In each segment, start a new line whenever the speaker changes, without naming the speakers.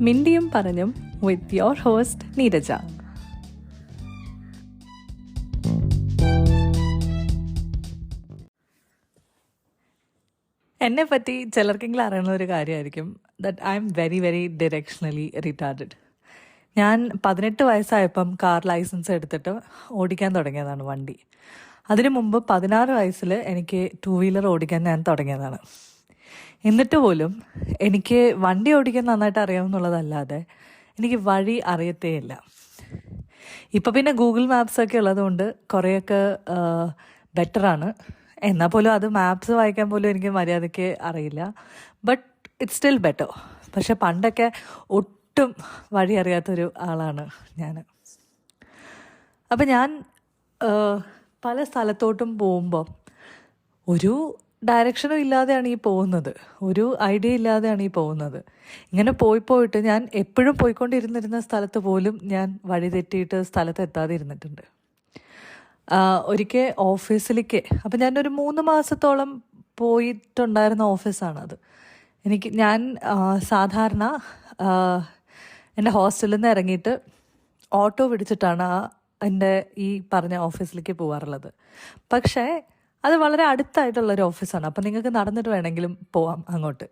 മിണ്ടിയും പറഞ്ഞും with your host Neeraja. എന്നെ പറ്റി ചിലർക്കെങ്കിലും അറിയുന്ന ഒരു കാര്യമായിരിക്കും that I'm very very directionally retarded ഞാൻ പതിനെട്ട് വയസ്സായപ്പം കാർ ലൈസൻസ് എടുത്തിട്ട് ഓടിക്കാൻ തുടങ്ങിയതാണ് വണ്ടി. അതിനു മുമ്പ് പതിനാറ് വയസ്സിൽ എനിക്ക് ടു വീലർ ഓടിക്കാൻ ഞാൻ തുടങ്ങിയതാണ്. എന്നിട്ട് പോലും എനിക്ക് വണ്ടി ഓടിക്കാൻ നന്നായിട്ട് അറിയാമെന്നുള്ളതല്ലാതെ എനിക്ക് വഴി അറിയത്തേയില്ല. ഇപ്പം പിന്നെ ഗൂഗിൾ മാപ്സ് ഒക്കെ ഉള്ളതുകൊണ്ട് കുറേയൊക്കെ ബെറ്ററാണ് എന്നാൽ പോലും അത് മാപ്സ് വായിക്കാൻ പോലും എനിക്ക് മര്യാദയ്ക്ക് അറിയില്ല. ബട്ട് ഇറ്റ്സ് സ്റ്റിൽ ബെറ്റർ പക്ഷെ പണ്ടൊക്കെ ഒട്ടും വഴി അറിയാത്തൊരു ആളാണ് ഞാൻ അപ്പം ഞാൻ പല സ്ഥലത്തോട്ടും പോകുമ്പോൾ ഒരു ഡയറക്ഷനും ഇല്ലാതെയാണ് ഈ പോകുന്നത്. ഒരു ഐഡിയ ഇല്ലാതെയാണ് ഈ പോകുന്നത്. ഇങ്ങനെ പോയി പോയിട്ട് ഞാൻ എപ്പോഴും പോയിക്കൊണ്ടിരുന്നിരുന്ന സ്ഥലത്ത് പോലും ഞാൻ വഴി തെറ്റിയിട്ട് സ്ഥലത്ത് എത്താതെ ഇരുന്നിട്ടുണ്ട് ഒരിക്കൽ ഓഫീസിലേക്ക് അപ്പം ഞാനൊരു മൂന്ന് മാസത്തോളം പോയിട്ടുണ്ടായിരുന്ന ഓഫീസാണത്. എനിക്ക് ഞാൻ സാധാരണ എന്റെ ഹോസ്റ്റലിൽ നിന്ന് ഇറങ്ങിയിട്ട് ഓട്ടോ പിടിച്ചിട്ടാണ് എന്റെ ഈ പറഞ്ഞ ഓഫീസിലേക്ക് പോകാറുള്ളത് പക്ഷേ അത് വളരെ അടുത്തായിട്ടുള്ള ഒരു ഓഫീസാണ്. അപ്പം നിങ്ങൾക്ക് നടന്നിട്ട് വേണമെങ്കിലും പോവാം അങ്ങോട്ട്.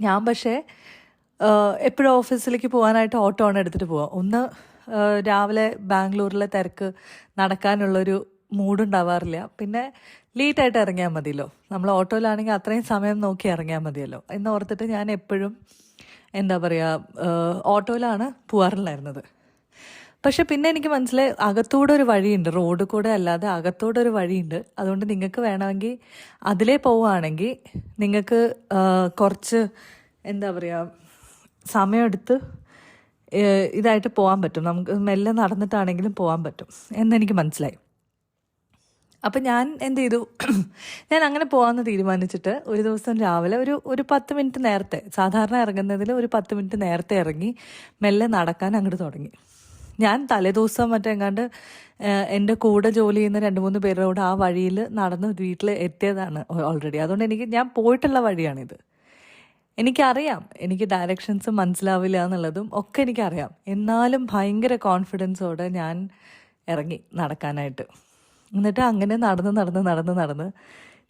ഞാൻ പക്ഷേ എപ്പോഴും ഓഫീസിലേക്ക് പോകാനായിട്ട് ഓട്ടോ ആണ് എടുത്തിട്ട് പോവാം. ഒന്ന് രാവിലെ ബാംഗ്ലൂരിലെ തിരക്ക് നടക്കാനുള്ളൊരു മൂഡുണ്ടാവാറില്ല. പിന്നെ ലേറ്റായിട്ട് ഇറങ്ങിയാൽ മതിയല്ലോ. നമ്മൾ ഓട്ടോയിലാണെങ്കിൽ അത്രയും സമയം നോക്കി ഇറങ്ങിയാൽ മതിയല്ലോ. എന്നോർത്തിട്ട് ഞാൻ എപ്പോഴും എന്താ പറയുക ഓട്ടോയിലാണ് പോവാറുണ്ടായിരുന്നത്. പക്ഷെ പിന്നെ എനിക്ക് മനസ്സിലായി അകത്തൂടെ ഒരു വഴിയുണ്ട്. റോഡ് കൂടെ അല്ലാതെ അകത്തൂടെ ഒരു വഴിയുണ്ട്. അതുകൊണ്ട് നിങ്ങൾക്ക് വേണമെങ്കിൽ അതിലേ പോവുകയാണെങ്കിൽ നിങ്ങൾക്ക് കുറച്ച് എന്താ പറയുക സമയമെടുത്ത് ഇതായിട്ട് പോകാൻ പറ്റും. നമുക്ക് മെല്ലെ നടന്നിട്ടാണെങ്കിലും പോകാൻ പറ്റും എന്നെനിക്ക് മനസ്സിലായി. അപ്പം ഞാൻ എന്ത് ചെയ്തു? ഞാൻ അങ്ങനെ പോകാമെന്ന് തീരുമാനിച്ചിട്ട് ഒരു ദിവസം രാവിലെ ഒരു ഒരു പത്ത് മിനിറ്റ് നേരത്തെ സാധാരണ ഇറങ്ങുന്നതിൽ ഒരു പത്ത് മിനിറ്റ് നേരത്തെ ഇറങ്ങി മെല്ലെ നടക്കാൻ അങ്ങോട്ട് തുടങ്ങി. ഞാൻ തലേദിവസം മറ്റെങ്ങാണ്ട് എന്റെ കൂടെ ജോലി ചെയ്യുന്ന രണ്ട് മൂന്ന് പേരോട് ആ വഴിയിൽ നടന്ന് വീട്ടിൽ എത്തിയതാണ് ഓൾറെഡി അതുകൊണ്ട് എനിക്ക് ഞാൻ പോയിട്ടുള്ള വഴിയാണിത്. എനിക്കറിയാം എനിക്ക് ഡയറക്ഷൻസ് മനസ്സിലാവില്ല എന്നുള്ളതും ഒക്കെ എനിക്കറിയാം. എന്നാലും ഭയങ്കര കോൺഫിഡൻസോടെ ഞാൻ ഇറങ്ങി നടക്കാനായിട്ട്. എന്നിട്ട് അങ്ങനെ നടന്ന് നടന്ന് നടന്ന് നടന്ന്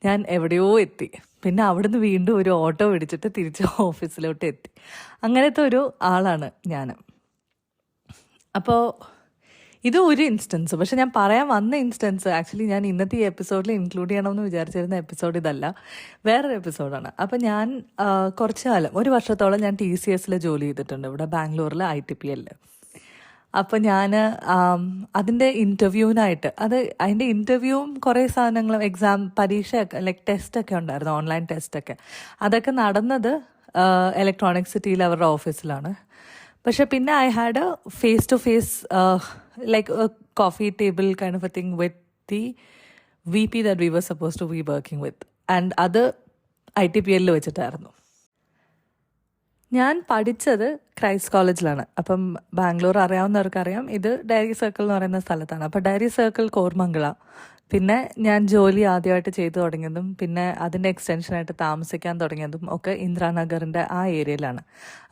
ഞാൻ എവിടെയോ എത്തി. പിന്നെ അവിടുന്ന് വീണ്ടും ഒരു ഓട്ടോ പിടിച്ചിട്ട് തിരിച്ച് ഓഫീസിലോട്ട് എത്തി. അങ്ങനത്തെ ഒരു ആളാണ് ഞാൻ അപ്പോൾ ഇത് ഒരു ഇൻസ്റ്റൻസ് പക്ഷെ ഞാൻ പറയാൻ വന്ന ഇൻസ്റ്റൻസ് ആക്ച്വലി ഞാൻ ഇന്നത്തെ ഈ എപ്പിസോഡിൽ ഇൻക്ലൂഡ് ചെയ്യണമെന്ന് വിചാരിച്ചിരുന്ന എപ്പിസോഡ് ഇതല്ല. വേറൊരു എപ്പിസോഡാണ് അപ്പോൾ ഞാൻ കുറച്ച് കാലം ഒരു വർഷത്തോളം ഞാൻ ടി സി എസിൽ ജോലി ചെയ്തിട്ടുണ്ട്. ഇവിടെ ബാംഗ്ലൂരിൽ ഐ ടി പി എല്ലിൽ അപ്പം ഞാൻ അതിന്റെ ഇന്റർവ്യൂവിനായിട്ട് അത് അതിന്റെ ഇന്റർവ്യൂവും കുറേ സാധനങ്ങളും എക്സാം പരീക്ഷയൊക്കെ ലൈക്ക് ടെസ്റ്റൊക്കെ ഉണ്ടായിരുന്നു ഓൺലൈൻ ടെസ്റ്റൊക്കെ അതൊക്കെ നടന്നത് ഇലക്ട്രോണിക് സിറ്റിയിൽ അവരുടെ ഓഫീസിലാണ് പക്ഷെ പിന്നെ I had a face to face like coffee table kind of a thing with the V P that we were supposed to be working with and അത് ഐ ടി പി എല്ലിൽ വെച്ചിട്ടായിരുന്നു. ഞാൻ പഠിച്ചത് ക്രൈസ്റ്റ് കോളേജിലാണ് അപ്പം ബാംഗ്ലൂർ അറിയാവുന്നവർക്കറിയാം. ഇത് ഡയറി സർക്കിൾ എന്ന് പറയുന്ന സ്ഥലത്താണ്. അപ്പം ഡയറി സർക്കിൾ കോർമംഗള. പിന്നെ ഞാൻ ജോലി ആദ്യമായിട്ട് ചെയ്തു തുടങ്ങിയതും പിന്നെ അതിന്റെ എക്സ്റ്റൻഷനായിട്ട് താമസിക്കാൻ തുടങ്ങിയതും ഒക്കെ ഇന്ദ്രാനഗറിന്റെ ആ ഏരിയയിലാണ്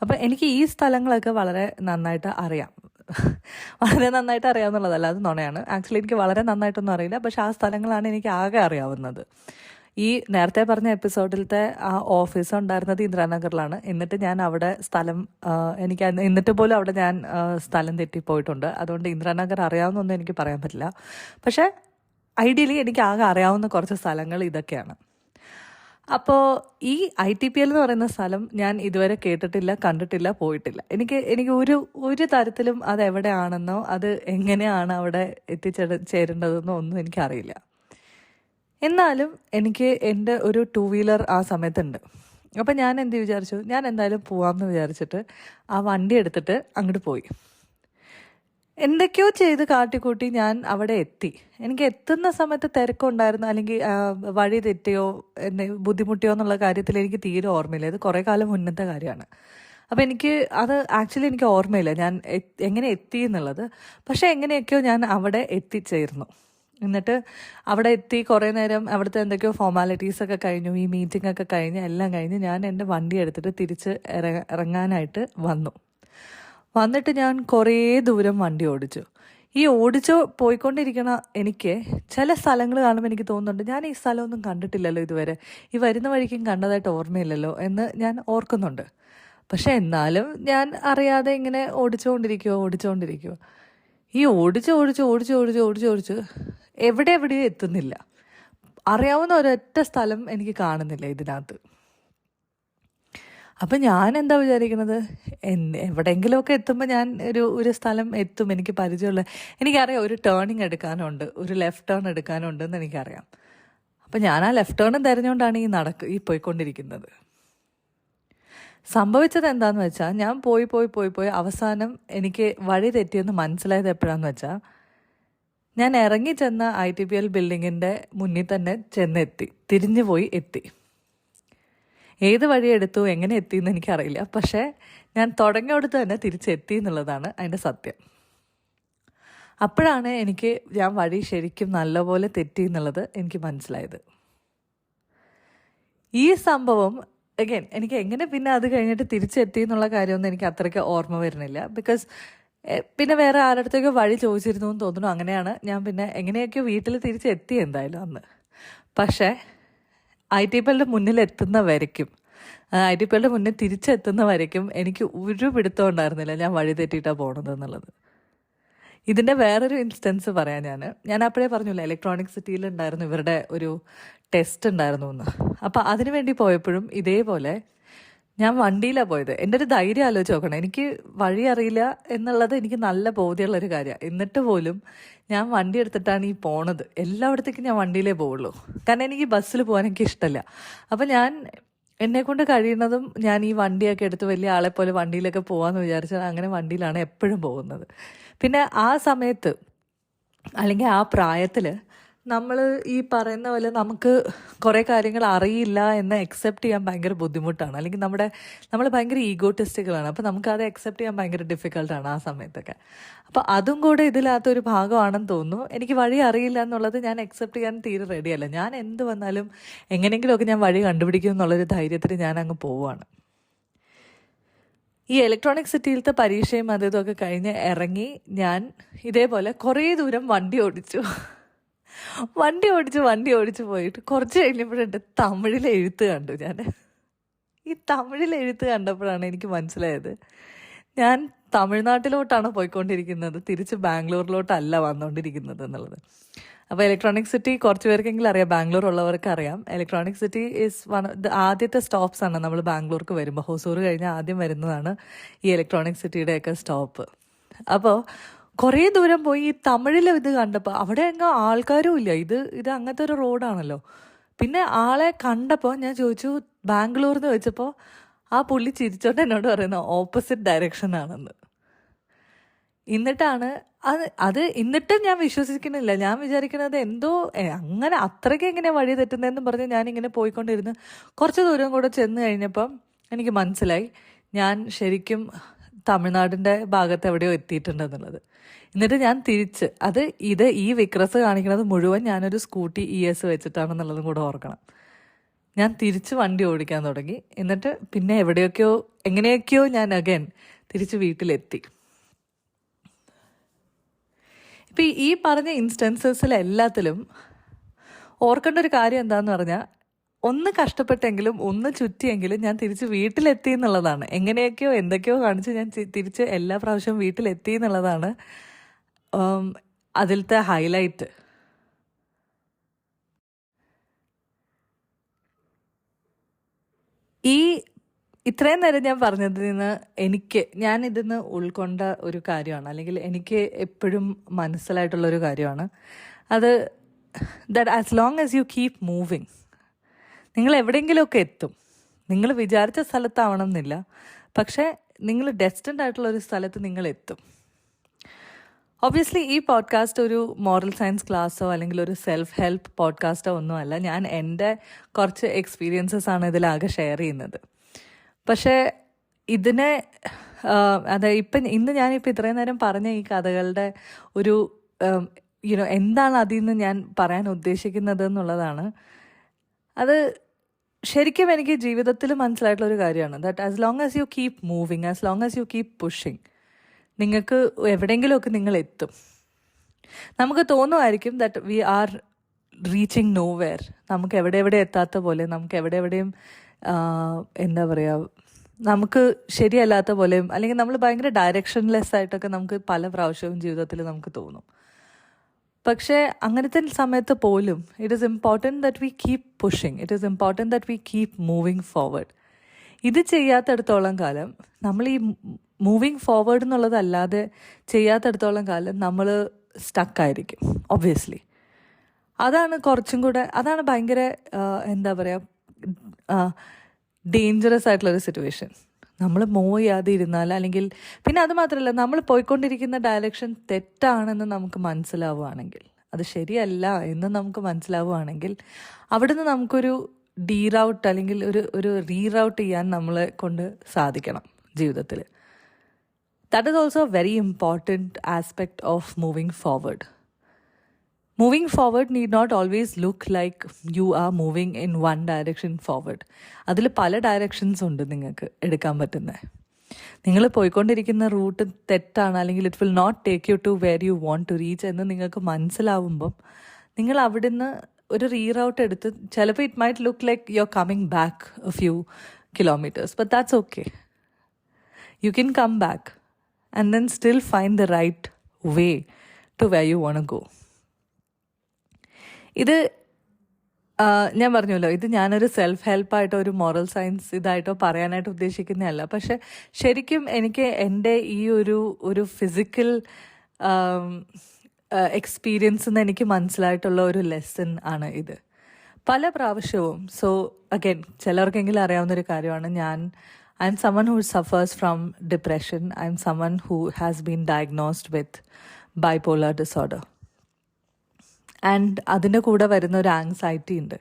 അപ്പം എനിക്ക് ഈ സ്ഥലങ്ങളൊക്കെ വളരെ നന്നായിട്ട് അറിയാം. വളരെ നന്നായിട്ട് അറിയാവുന്നുള്ളതല്ല അത് നുണയാണ്. ആക്ച്വലി എനിക്ക് വളരെ നന്നായിട്ടൊന്നും അറിയില്ല പക്ഷെ ആ സ്ഥലങ്ങളാണ് എനിക്ക് ആകെ അറിയാവുന്നത്. ഈ നേരത്തെ പറഞ്ഞ എപ്പിസോഡിലത്തെ ആ ഓഫീസ് ഉണ്ടായിരുന്നത് ഇന്ദ്രാനഗറിലാണ്. എന്നിട്ട് ഞാൻ അവിടെ സ്ഥലം എനിക്ക് എന്നിട്ട് പോലും അവിടെ ഞാൻ സ്ഥലം തെറ്റിപ്പോയിട്ടുണ്ട്. അതുകൊണ്ട് ഇന്ദ്രാനഗർ അറിയാവുന്നൊന്നും എനിക്ക് പറയാൻ പറ്റില്ല. പക്ഷേ ഐഡിയലി എനിക്ക് ആകെ അറിയാവുന്ന കുറച്ച് സ്ഥലങ്ങൾ ഇതൊക്കെയാണ്. അപ്പോൾ ഈ ഐ ടി പി എൽ എന്ന് പറയുന്ന സ്ഥലം ഞാൻ ഇതുവരെ കേട്ടിട്ടില്ല കണ്ടിട്ടില്ല പോയിട്ടില്ല. എനിക്ക് എനിക്ക് ഒരു ഒരു തരത്തിലും അത് എവിടെയാണെന്നോ അത് എങ്ങനെയാണ് അവിടെ എത്തിച്ചേര ചേരേണ്ടതെന്നോ ഒന്നും എനിക്കറിയില്ല. എന്നാലും എനിക്ക് എന്റെ ഒരു ടൂ വീലർ ആ സമയത്തുണ്ട്. അപ്പം ഞാൻ എന്ത് വിചാരിച്ചു? ഞാൻ എന്തായാലും പോവാമെന്ന് വിചാരിച്ചിട്ട് ആ വണ്ടി എടുത്തിട്ട് അങ്ങോട്ട് പോയി. എന്തൊക്കെയോ ചെയ്ത് കാട്ടിക്കൂട്ടി ഞാൻ അവിടെ എത്തി. എനിക്ക് എത്തുന്ന സമയത്ത് തിരക്കുണ്ടായിരുന്നു. അല്ലെങ്കിൽ വഴി തെറ്റിയോ എന്നെ ബുദ്ധിമുട്ടിയോ എന്നുള്ള കാര്യത്തിൽ എനിക്ക് തീരെ ഓർമ്മയില്ല. ഇത് കുറേ കാലം മുന്നത്തെ കാര്യമാണ്. അപ്പം എനിക്ക് അത് ആക്ച്വലി എനിക്ക് ഓർമ്മയില്ല. ഞാൻ എങ്ങനെ എത്തി എന്നുള്ളത്. പക്ഷേ എങ്ങനെയൊക്കെയോ ഞാൻ അവിടെ എത്തിച്ചേർന്നു. എന്നിട്ട് അവിടെ എത്തി കുറേ നേരം അവിടുത്തെ എന്തൊക്കെയോ ഫോർമാലിറ്റീസ് ഒക്കെ കഴിഞ്ഞു. ഈ മീറ്റിംഗ് ഒക്കെ കഴിഞ്ഞ് എല്ലാം കഴിഞ്ഞ് ഞാൻ എന്റെ വണ്ടി എടുത്തിട്ട് തിരിച്ച് ഇറങ്ങാനായിട്ട് വന്നു. വന്നിട്ട് ഞാൻ കുറേ ദൂരം വണ്ടി ഓടിച്ചു. ഈ ഓടിച്ചു പോയിക്കൊണ്ടിരിക്കണ എനിക്ക് ചില സ്ഥലങ്ങൾ കാണുമ്പോൾ എനിക്ക് തോന്നുന്നുണ്ട് ഞാൻ ഈ സ്ഥലമൊന്നും കണ്ടിട്ടില്ലല്ലോ ഇതുവരെ. ഈ വരുന്ന വഴിക്കും കണ്ടതായിട്ട് ഓർമ്മയില്ലല്ലോ എന്ന് ഞാൻ ഓർക്കുന്നുണ്ട്. പക്ഷെ എന്നാലും ഞാൻ അറിയാതെ ഇങ്ങനെ ഓടിച്ചുകൊണ്ടിരിക്കുവോ ഓടിച്ചുകൊണ്ടിരിക്കുവോ. ഈ ഓടിച്ച് ഓടിച്ച് ഓടിച്ച് ഓടിച്ച് ഓടിച്ച് ഓടിച്ച് എവിടെ എവിടെയോ എത്തുന്നില്ല. അറിയാവുന്ന ഒരൊറ്റ സ്ഥലം എനിക്ക് കാണുന്നില്ല ഇതിനകത്ത്. അപ്പം ഞാൻ എന്താ വിചാരിക്കുന്നത് എവിടെയെങ്കിലുമൊക്കെ എത്തുമ്പോൾ ഞാൻ ഒരു ഒരു സ്ഥലം എത്തും എനിക്ക് പരിചയമുള്ള. എനിക്കറിയാം ഒരു ടേണിങ് എടുക്കാനുണ്ട് ഒരു ലെഫ്റ്റ് ടേൺ എടുക്കാനുണ്ട് എന്ന് എനിക്കറിയാം. അപ്പം ഞാൻ ആ ലെഫ്റ്റ് ടേണും തിരഞ്ഞുകൊണ്ടാണ് ഈ നടക്ക് ഈ പോയിക്കൊണ്ടിരിക്കുന്നത്. സംഭവിച്ചത് എന്താന്ന് വെച്ചാൽ ഞാൻ പോയി പോയി പോയി പോയി അവസാനം എനിക്ക് വഴി തെറ്റിയെന്ന് മനസ്സിലായത് എപ്പോഴാന്ന് വെച്ചാൽ ഞാൻ ഇറങ്ങി ചെന്ന ഐ ടി പി എൽ ബിൽഡിങ്ങിന്റെ മുന്നിൽ തന്നെ ചെന്നെത്തി തിരിഞ്ഞു പോയി എത്തി. ഏത് വഴി എടുത്തു എങ്ങനെ എത്തി എന്ന് എനിക്കറിയില്ല. പക്ഷേ ഞാൻ തുടങ്ങിയടുത്ത് തന്നെ തിരിച്ചെത്തി എന്നുള്ളതാണ് അതിന്റെ സത്യം. അപ്പോഴാണ് എനിക്ക് ഞാൻ വഴി ശരിക്കും നല്ലപോലെ തെറ്റി എന്നുള്ളത് എനിക്ക് മനസ്സിലായത്. ഈ സംഭവം അഗൈൻ എനിക്ക് എങ്ങനെ പിന്നെ അത് കഴിഞ്ഞിട്ട് തിരിച്ചെത്തി എന്നുള്ള കാര്യമൊന്നും എനിക്ക് അത്രയ്ക്ക് ഓർമ്മ വരുന്നില്ല. ബിക്കോസ് പിന്നെ വേറെ ആരുടെ വഴി ചോദിച്ചിരുന്നു എന്ന് തോന്നുന്നു. അങ്ങനെയാണ് ഞാൻ പിന്നെ എങ്ങനെയൊക്കെയോ വീട്ടിൽ തിരിച്ചെത്തി എന്തായാലും അന്ന്. പക്ഷേ ഐ ടി പികളുടെ മുന്നിൽ എത്തുന്ന വരയ്ക്കും ഐ ടി പികളുടെ മുന്നിൽ തിരിച്ചെത്തുന്നവരയ്ക്കും എനിക്ക് ഒരു പിടുത്തം ഉണ്ടായിരുന്നില്ല ഞാൻ വഴി തെറ്റിയിട്ടാണ് പോണത് എന്നുള്ളത്. ഇതിന്റെ വേറൊരു ഇൻസ്റ്റൻസ് പറയാം ഞാൻ ഞാൻ അപ്പോഴേ പറഞ്ഞില്ല ഇലക്ട്രോണിക് സിറ്റിയിൽ ഉണ്ടായിരുന്നു ഇവരുടെ ഒരു ടെസ്റ്റ് ഉണ്ടായിരുന്നു എന്ന്. അപ്പോൾ അതിനു വേണ്ടി പോയപ്പോഴും ഇതേപോലെ ഞാൻ വണ്ടിയിലാണ് പോയത്. എന്റെ ഒരു ധൈര്യം ആലോചിച്ച് നോക്കണം. എനിക്ക് വഴി അറിയില്ല എന്നുള്ളത് എനിക്ക് നല്ല ബോധ്യമുള്ളൊരു കാര്യമാണ് എന്നിട്ട് പോലും ഞാൻ വണ്ടി എടുത്തിട്ടാണ് ഈ പോണത്. എല്ലായിടത്തേക്കും ഞാൻ വണ്ടിയിലേ പോവുള്ളൂ. കാരണം എനിക്ക് ബസ്സിൽ പോകാൻ എനിക്ക് ഇഷ്ടമല്ല അപ്പം ഞാൻ എന്നെ കൊണ്ട് കഴിയുന്നതും ഞാൻ ഈ വണ്ടിയൊക്കെ എടുത്ത് വലിയ ആളെ പോലെ വണ്ടിയിലൊക്കെ പോകാമെന്ന് വിചാരിച്ചാൽ അങ്ങനെ വണ്ടിയിലാണ് എപ്പോഴും പോകുന്നത്. പിന്നെ ആ സമയത്ത് അല്ലെങ്കിൽ ആ പ്രായത്തിൽ നമ്മൾ ഈ പറയുന്ന പോലെ നമുക്ക് കുറേ കാര്യങ്ങൾ അറിയില്ല എന്ന് അക്സെപ്റ്റ് ചെയ്യാൻ ഭയങ്കര ബുദ്ധിമുട്ടാണ്. അല്ലെങ്കിൽ നമ്മുടെ നമ്മൾ ഭയങ്കര ഈഗോട്ടിസ്റ്റുകളാണ് അപ്പോൾ അത് അക്സെപ്റ്റ് ചെയ്യാൻ ഭയങ്കര ഡിഫിക്കൽട്ടാണ് ആ സമയത്തൊക്കെ. അപ്പോൾ അതും കൂടെ ഇതിലകത്തൊരു ഭാഗമാണെന്ന് തോന്നുന്നു. എനിക്ക് വഴി അറിയില്ല എന്നുള്ളത് ഞാൻ അക്സെപ്റ്റ് ചെയ്യാൻ തീരെ റെഡിയല്ല ഞാൻ എന്ത് വന്നാലും എങ്ങനെയെങ്കിലുമൊക്കെ ഞാൻ വഴി കണ്ടുപിടിക്കും എന്നുള്ളൊരു ധൈര്യത്തിൽ ഞാൻ അങ്ങ് പോവുകയാണ് ഈ ഇലക്ട്രോണിക് സിറ്റിയിലത്തെ പരീക്ഷയും അതും ഇതൊക്കെ കഴിഞ്ഞ് ഇറങ്ങി ഞാൻ ഇതേപോലെ കുറേ ദൂരം വണ്ടി ഓടിച്ചു. വണ്ടി ഓടിച്ച് വണ്ടി ഓടിച്ച് പോയിട്ട് കുറച്ച് കഴിഞ്ഞപ്പോഴുണ്ട് തമിഴിൽ എഴുത്ത് കണ്ടു ഞാൻ. ഈ തമിഴിൽ എഴുത്ത് കണ്ടപ്പോഴാണ് എനിക്ക് മനസ്സിലായത്. ഞാൻ തമിഴ്നാട്ടിലോട്ടാണ് പോയിക്കൊണ്ടിരിക്കുന്നത്. തിരിച്ച് ബാംഗ്ലൂരിലോട്ടല്ല വന്നുകൊണ്ടിരിക്കുന്നത് എന്നുള്ളത്. അപ്പോൾ ഇലക്ട്രോണിക് സിറ്റി കുറച്ച് പേർക്കെങ്കിലും അറിയാം ബാംഗ്ലൂർ ഉള്ളവർക്ക് അറിയാം. Electronic City is one the ആദ്യത്തെ സ്റ്റോപ്സ് ആണ് നമ്മൾ ബാംഗ്ലൂർക്ക് വരുമ്പോൾ. ഹൊസൂർ കഴിഞ്ഞ് ആദ്യം വരുന്നതാണ് ഈ ഇലക്ട്രോണിക് സിറ്റിയുടെയൊക്കെ സ്റ്റോപ്പ് അപ്പോൾ കുറേ ദൂരം പോയി ഈ തമിഴിൽ ഇത് കണ്ടപ്പോൾ അവിടെ എങ്ങോ ആൾക്കാരും ഇല്ല. ഇത് ഇത് അങ്ങനത്തെ ഒരു റോഡാണല്ലോ. പിന്നെ ആളെ കണ്ടപ്പോൾ ഞാൻ ചോദിച്ചു ബാംഗ്ലൂർ എന്ന് വെച്ചപ്പോൾ ആ പുള്ളി ചിരിച്ചോണ്ട് എന്നോട് പറയുന്നത് ഓപ്പോസിറ്റ് ഡയറക്ഷൻ ആണെന്ന്. എന്നിട്ടാണ് അത് അത് എന്നിട്ടും ഞാൻ വിശ്വസിക്കുന്നില്ല. ഞാൻ വിചാരിക്കുന്നത് എന്തോ അങ്ങനെ അത്രയ്ക്ക് എങ്ങനെ വഴി തെറ്റുന്നതെന്ന് പറഞ്ഞ് ഞാനിങ്ങനെ പോയിക്കൊണ്ടിരുന്ന് കുറച്ച് ദൂരം കൂടെ ചെന്ന് കഴിഞ്ഞപ്പം എനിക്ക് മനസ്സിലായി. ഞാൻ ശരിക്കും തമിഴ്നാടിന്റെ ഭാഗത്ത് എവിടെയോ എത്തിയിട്ടുണ്ട് എന്നുള്ളത് എന്നിട്ട് ഞാൻ തിരിച്ച് അത് ഇത് ഈ വിക്രസ് കാണിക്കുന്നത് മുഴുവൻ ഞാനൊരു സ്കൂട്ടി ഇ എസ് വെച്ചിട്ടാണെന്നുള്ളതും കൂടെ ഓർക്കണം. ഞാൻ തിരിച്ച് വണ്ടി ഓടിക്കാൻ തുടങ്ങി. എന്നിട്ട് പിന്നെ എവിടെയൊക്കെയോ എങ്ങനെയൊക്കെയോ ഞാൻ അഗൈൻ തിരിച്ച് വീട്ടിലെത്തി. ഇപ്പം ഈ പറഞ്ഞ ഇൻസ്റ്റൻസസിലെല്ലാത്തിലും ഓർക്കേണ്ട ഒരു കാര്യം എന്താണെന്ന് പറഞ്ഞാൽ ഒന്ന് കഷ്ടപ്പെട്ടെങ്കിലും ഒന്ന് ചുറ്റിയെങ്കിലും ഞാൻ തിരിച്ച് വീട്ടിലെത്തി എന്നുള്ളതാണ്. എങ്ങനെയൊക്കെയോ എന്തൊക്കെയോ കാണിച്ച് ഞാൻ തിരിച്ച് എല്ലാ പ്രാവശ്യവും വീട്ടിലെത്തി എന്നുള്ളതാണ് അതിലത്തെ ഹൈലൈറ്റ്. ഈ ഇത്രയും നേരം ഞാൻ പറഞ്ഞതിൽ നിന്ന് എനിക്ക് ഞാൻ ഇതിന്ന് ഉൾക്കൊണ്ട ഒരു കാര്യമാണ് അല്ലെങ്കിൽ എനിക്ക് എപ്പോഴും മനസ്സിലായിട്ടുള്ളൊരു കാര്യമാണ്. അത് that as long as you keep moving നിങ്ങൾ എവിടെയെങ്കിലുമൊക്കെ എത്തും. നിങ്ങൾ വിചാരിച്ച സ്ഥലത്താവണം എന്നില്ല പക്ഷേ നിങ്ങൾ ഡെസ്റ്റൻഡ് ആയിട്ടുള്ള ഒരു സ്ഥലത്ത് നിങ്ങൾ എത്തും. ഒബ്വിയസ്ലി ഈ പോഡ്കാസ്റ്റ് ഒരു മോറൽ സയൻസ് ക്ലാസ്സോ അല്ലെങ്കിൽ ഒരു സെൽഫ് ഹെൽപ്പ് പോഡ്കാസ്റ്റോ ഒന്നുമല്ല. ഞാൻ എന്റെ കുറച്ച് എക്സ്പീരിയൻസസ് ആണ് ഇതിലാകെ ഷെയർ ചെയ്യുന്നത്. പക്ഷേ ഇതിനെ അതായത് അതെ ഇപ്പം ഇന്ന് ഞാനിപ്പോൾ ഇത്രയും നേരം പറഞ്ഞ ഈ കഥകളുടെ ഒരു യുനോ എന്താണ് അതിൽ നിന്ന് ഞാൻ പറയാൻ ഉദ്ദേശിക്കുന്നത് എന്നുള്ളതാണ്. അത് ശരിക്കും എനിക്ക് ജീവിതത്തിൽ മനസ്സിലായിട്ടുള്ള ഒരു കാര്യമാണ്. That as long as you keep moving as long as you keep pushing നിങ്ങൾക്ക് എവിടെയെങ്കിലുമൊക്കെ നിങ്ങൾ എത്തും. നമുക്ക് തോന്നുമായിരിക്കും that we are reaching nowhere നമുക്ക് എവിടെ എവിടെ എത്താത്ത പോലെ നമുക്ക് എവിടെ എവിടെയും എന്താ പറയുക നമുക്ക് ശരിയല്ലാത്ത പോലെയും അല്ലെങ്കിൽ നമ്മൾ ഭയങ്കര ഡയറക്ഷൻലെസ് ആയിട്ടൊക്കെ നമുക്ക് പല പ്രാവശ്യവും ജീവിതത്തിൽ നമുക്ക് തോന്നും. പക്ഷേ അങ്ങനത്തെ സമയത്ത് പോലും it is important that we keep pushing it is important that we keep moving forward ഇത് ചെയ്യാത്തടത്തോളം കാലം നമ്മൾ ഈ മൂവിങ് ഫോർവേഡ് എന്നുള്ളതല്ലാതെ ചെയ്യാത്തടത്തോളം കാലം നമ്മൾ സ്റ്റക്കായിരിക്കും ഒബ്വിയസ്ലി അതാണ് കുറച്ചും കൂടെ അതാണ് ഭയങ്കര എന്താ പറയുക ഡേഞ്ചറസ് ആയിട്ടുള്ളൊരു സിറ്റുവേഷൻ നമ്മൾ മൂവ് ചെയ്യാതെ ഇരുന്നാൽ അല്ലെങ്കിൽ പിന്നെ അത് മാത്രമല്ല നമ്മൾ പോയിക്കൊണ്ടിരിക്കുന്ന ഡയറക്ഷൻ തെറ്റാണെന്ന് നമുക്ക് മനസ്സിലാവുകയാണെങ്കിൽ അത് ശരിയല്ല എന്ന് നമുക്ക് മനസ്സിലാവുകയാണെങ്കിൽ അവിടുന്ന് നമുക്കൊരു ഡീറൗട്ട് അല്ലെങ്കിൽ ഒരു ഒരു റീറൗട്ട് ചെയ്യാൻ നമ്മളെ കൊണ്ട് സാധിക്കണം ജീവിതത്തിൽ. That is also very important aspect of moving forward moving forward need not always look like you are moving in one direction forward അതിൽ പല ഡയറക്ഷൻസ് ഉണ്ട് നിങ്ങൾക്ക് എടുക്കാൻ പറ്റുന്നത് നിങ്ങൾ പോയിക്കൊണ്ടിരിക്കുന്ന റൂട്ട് തെറ്റാണ് അല്ലെങ്കിൽ it will not take you to where you want to reach എന്ന് നിങ്ങൾക്ക് മനസ്സിലാവുമ്പം നിങ്ങൾ അവിടുന്ന് ഒരു റീറൗട്ട് എടുത്ത് ചിലപ്പോൾ it might look like you are coming back a few kilometres but that's okay you can come back and then still find the right way to way you want go ഇത് ഞാൻ പറഞ്ഞല്ലോ ഇത് ഞാനൊരു self ഹെൽപ്പായിട്ടോ ഒരു moral science ഇതായിട്ടോ പറയാനായിട്ട് ഉദ്ദേശിക്കുന്നതല്ല. പക്ഷെ ശരിക്കും എനിക്ക് എന്റെ ഈ ഒരു ഒരു ഫിസിക്കൽ എക്സ്പീരിയൻസ് എന്ന് എനിക്ക് മനസ്സിലായിട്ടുള്ള ഒരു ലെസൺ ആണ് ഇത്. പല പ്രാവശ്യവും സോ അഗൈൻ ചിലർക്കെങ്കിലും അറിയാവുന്ന ഒരു കാര്യമാണ് ഞാൻ I'm someone who suffers from depression I'm someone who has been diagnosed with bipolar disorder and അതിന്റെ കൂടെ വരുന്ന ഒരു ആങ്സൈറ്റി ഉണ്ട്.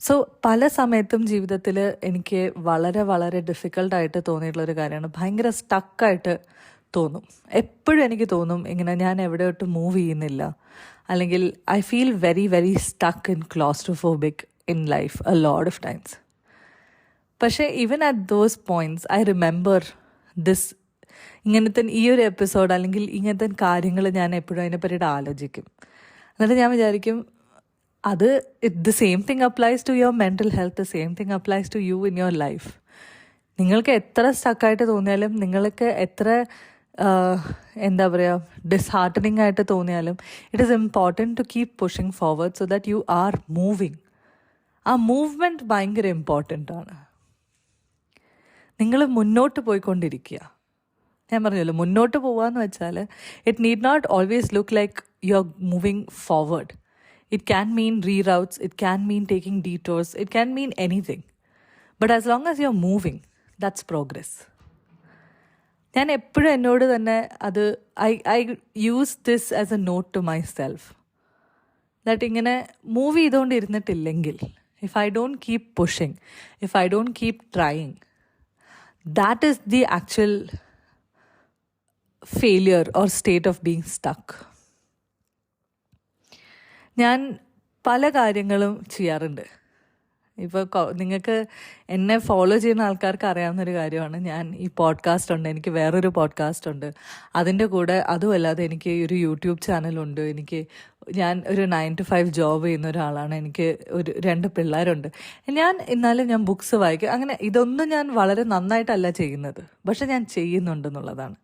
സോ പല സമയത്തും ജീവിതത്തിൽ എനിക്ക് വളരെ വളരെ ഡിഫിക്കൽട്ടായിട്ട് തോന്നിയിട്ടുള്ള ഒരു കാര്യമാണ്. ഭയങ്കര സ്റ്റക്കായിട്ട് തോന്നും. എപ്പോഴും എനിക്ക് തോന്നും ഇങ്ങനെ ഞാൻ എവിടെയോട്ട് മൂവ് ചെയ്യുന്നില്ല. അല്ലെങ്കിൽ I feel very very stuck in claustrophobic in life a lot of times പക്ഷേ even at those points I remember this ഇങ്ങനത്തെ ഈ ഒരു എപ്പിസോഡ് അല്ലെങ്കിൽ ഇങ്ങനത്തെ കാര്യങ്ങൾ ഞാൻ എപ്പോഴും അതിനെപ്പറ്റിയിട്ട് ആലോചിക്കും. എന്നിട്ട് ഞാൻ വിചാരിക്കും അത് the same thing applies to your mental health the same thing applies to you in your life നിങ്ങൾക്ക് എത്ര സ്റ്റക്കായിട്ട് തോന്നിയാലും നിങ്ങൾക്ക് എത്ര എന്താ പറയുക ഡിസ്ഹാർട്ടനിങ് ആയിട്ട് തോന്നിയാലും it is important to keep pushing forward so that you are moving ആ മൂവ്മെന്റ് ഭയങ്കര ഇമ്പോർട്ടന്റ് ആണ്. നിങ്ങൾ മുന്നോട്ട് പോയിക്കൊണ്ടിരിക്കുക. ഞാൻ പറഞ്ഞല്ലോ മുന്നോട്ട് പോവാന്ന് വെച്ചാൽ it need not always look like you are moving forward it can mean reroutes it can mean taking detours it can mean anything but as long as you are moving that's progress ഞാൻ എപ്പോഴും എന്നോട് തന്നെ അത് I I use this as a note to myself that ഇങ്ങനെ move ചെയ്തുകൊണ്ടിരുന്നിട്ടില്ലെങ്കിൽ if I don't keep pushing if I don't keep trying that is the actual failure or state of being stuck ഞാൻ പല കാര്യങ്ങളും ചെയ്യാറുണ്ട്. ഇപ്പോൾ നിങ്ങൾക്ക് എന്നെ follow ചെയ്യുന്ന ആൾക്കാർക്ക് അറിയാവുന്നൊരു കാര്യമാണ്. ഞാൻ ഈ പോഡ്കാസ്റ്റ് ഉണ്ട് എനിക്ക് വേറൊരു പോഡ്കാസ്റ്റ് ഉണ്ട്. അതിന്റെ കൂടെ അതുമല്ലാതെ എനിക്ക് ഒരു യൂട്യൂബ് ചാനലുണ്ട് എനിക്ക് ഞാൻ ഒരു നയൻ ടു ഫൈവ് ജോബ് ചെയ്യുന്ന ഒരാളാണ്. എനിക്ക് ഒരു രണ്ട് പിള്ളേരുണ്ട്. ഞാൻ എന്നാലും ഞാൻ ബുക്സ് വായിക്കും. അങ്ങനെ ഇതൊന്നും ഞാൻ വളരെ നന്നായിട്ടല്ല ചെയ്യുന്നത്. പക്ഷെ ഞാൻ ചെയ്യുന്നുണ്ടെന്നുള്ളതാണ്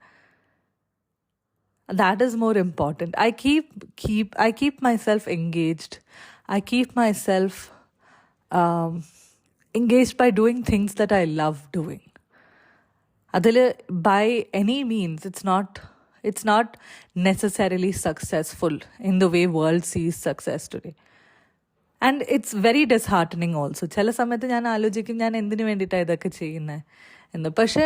that is more important i keep keep i keep myself engaged i keep myself um, engaged by doing things that i love doing അതിൽ by any means it's not it's not necessarily successful in the way world sees success today and it's very disheartening also ചില സമയത്ത് ഞാൻ ആലോചിക്കും ഞാൻ എന്തിനു വേണ്ടിയിട്ടാണ് ഇതൊക്കെ ചെയ്യുന്നത് എന്ന് പക്ഷേ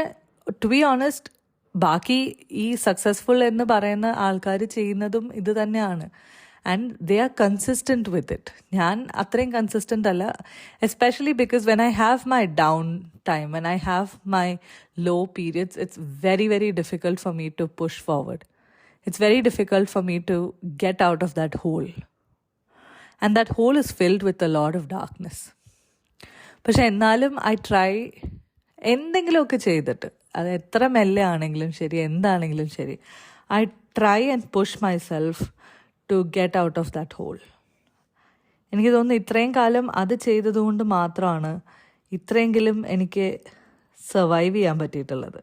ടു ബി ഓണസ്റ്റ് ബാക്കി ഈ സക്സസ്ഫുൾ എന്ന് പറയുന്ന ആൾക്കാർ ചെയ്യുന്നതും ഇത് തന്നെയാണ്. And they are consistent with it ഞാൻ അത്രയും കൺസിസ്റ്റന്റ് അല്ല. Especially because when I have my down time when I have my low periods it's very very difficult for me to push forward it's very difficult for me to get out of that hole and that hole is filled with a load of darkness പക്ഷെ എന്നാലും I try എന്തെങ്കിലുമൊക്കെ ചെയ്തിട്ട്. അത് എത്ര മെല്ലെ ആണെങ്കിലും ശരി എന്താണെങ്കിലും ശരി. I try and push myself to get out of that hole എനിക്ക് തോന്നുന്നു ഇത്രയും കാലം അത് ചെയ്തതുകൊണ്ട് മാത്രമാണ് ഇത്രയെങ്കിലും എനിക്ക് സർവൈവ് ചെയ്യാൻ പറ്റിയിട്ടുള്ളത്.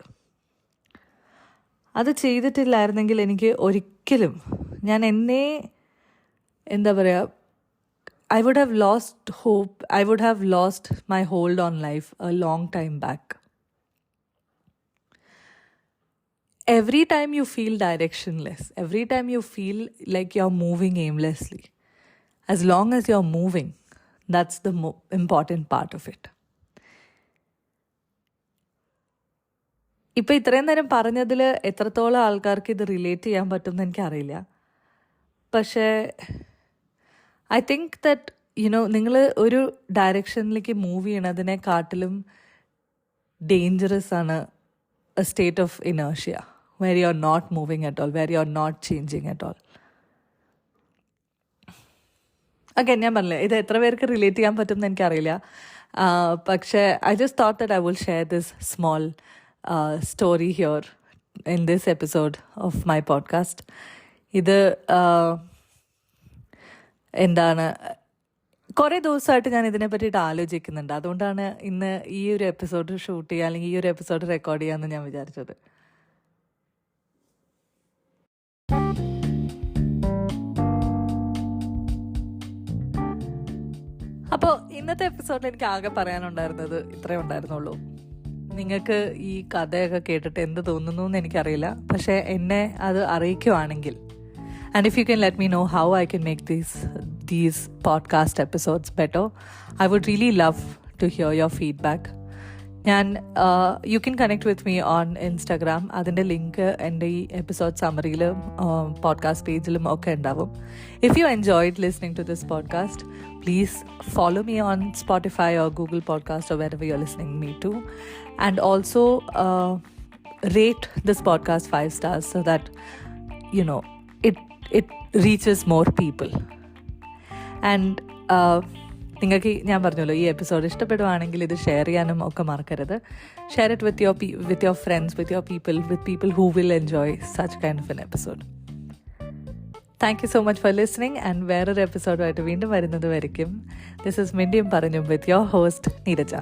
അത് ചെയ്തിട്ടില്ലായിരുന്നെങ്കിൽ എനിക്ക് ഒരിക്കലും ഞാൻ എന്നേ എന്താ പറയുക I would have lost hope. I would have lost my hold on life a long time back. every time you feel directionless, every time you feel like you're moving aimlessly, as long as you're moving, that's the mo- important part of it. ഇപ്പം ഇത്രയും നേരം പറഞ്ഞതിൽ എത്രത്തോളം ആൾക്കാർക്ക് ഇത് relate ചെയ്യാൻ പറ്റുമെന്ന് എനിക്കറിയില്ല പക്ഷേ ഐ തിങ്ക് ദറ്റ് യുനോ നിങ്ങൾ ഒരു ഡയറക്ഷനിലേക്ക് മൂവ് ചെയ്യണതിനെക്കാട്ടിലും ഡേഞ്ചറസ് ആണ് എ സ്റ്റേറ്റ് ഓഫ് ഇനേഷ്യ of you are not moving at all all, you are not changing at all okay ഞാൻ പറഞ്ഞില്ലേ ഇത് എത്ര പേർക്ക് റിലേറ്റ് ചെയ്യാൻ പറ്റും എന്ന് എനിക്കറിയില്ല പക്ഷേ I just thought that I will share this small story here in this episode of my podcast ഇത് എന്താണ് കുറേ ദിവസമായിട്ട് ഞാൻ ഇതിനെ പറ്റിയിട്ട് ആലോചിക്കുന്നുണ്ട്. അതുകൊണ്ടാണ് ഇന്ന് ഈ ഒരു എപ്പിസോഡ് ഷൂട്ട് ചെയ്യുക അല്ലെങ്കിൽ ഈ ഒരു എപ്പിസോഡ് റെക്കോർഡ് ചെയ്യാമെന്ന് ഞാൻ വിചാരിച്ചത്. അപ്പോൾ ഇന്നത്തെ എപ്പിസോഡിൽ എനിക്ക് ആകെ പറയാനുണ്ടായിരുന്നത് ഇത്രേ ഉണ്ടായിരുന്നുള്ളൂ. നിങ്ങൾക്ക് ഈ കഥയൊക്കെ കേട്ടിട്ട് എന്ത് തോന്നുന്നു എന്ന് എനിക്കറിയില്ല. പക്ഷേ എന്നെ അത് അറിയിക്കുവാണെങ്കിൽ And if you can let me know how I can make these these podcast episodes better, I would really love to hear your feedback. ഞാൻ you can connect with me on Instagram അതിൻ്റെ link എൻ്റെ ഈ episode സമ്മറിയിലും podcast പേജിലും ഒക്കെ ഉണ്ടാവും if you enjoyed listening to this podcast please follow me on Spotify or Google podcast or wherever you are listening me to and also rate this podcast five stars so that you know it it reaches more people and നിങ്ങൾക്ക് ഞാൻ പറഞ്ഞല്ലോ ഈ episode ഇഷ്ടപ്പെടുവാണെങ്കിൽ ഇത് share ചെയ്യാനും ഒക്കെ മറക്കരുത്. Share it with your with your friends with your people with people who will enjoy such kind of an episode thank you so much for listening and വേറൊരു എപ്പിസോഡുമായിട്ട് വീണ്ടും വരുന്നത് വരയ്ക്കും. ദിസ് ഇസ് മിൻഡിയും പറഞ്ഞു വിത്ത് യുവർ ഹോസ്റ്റ് നീരജ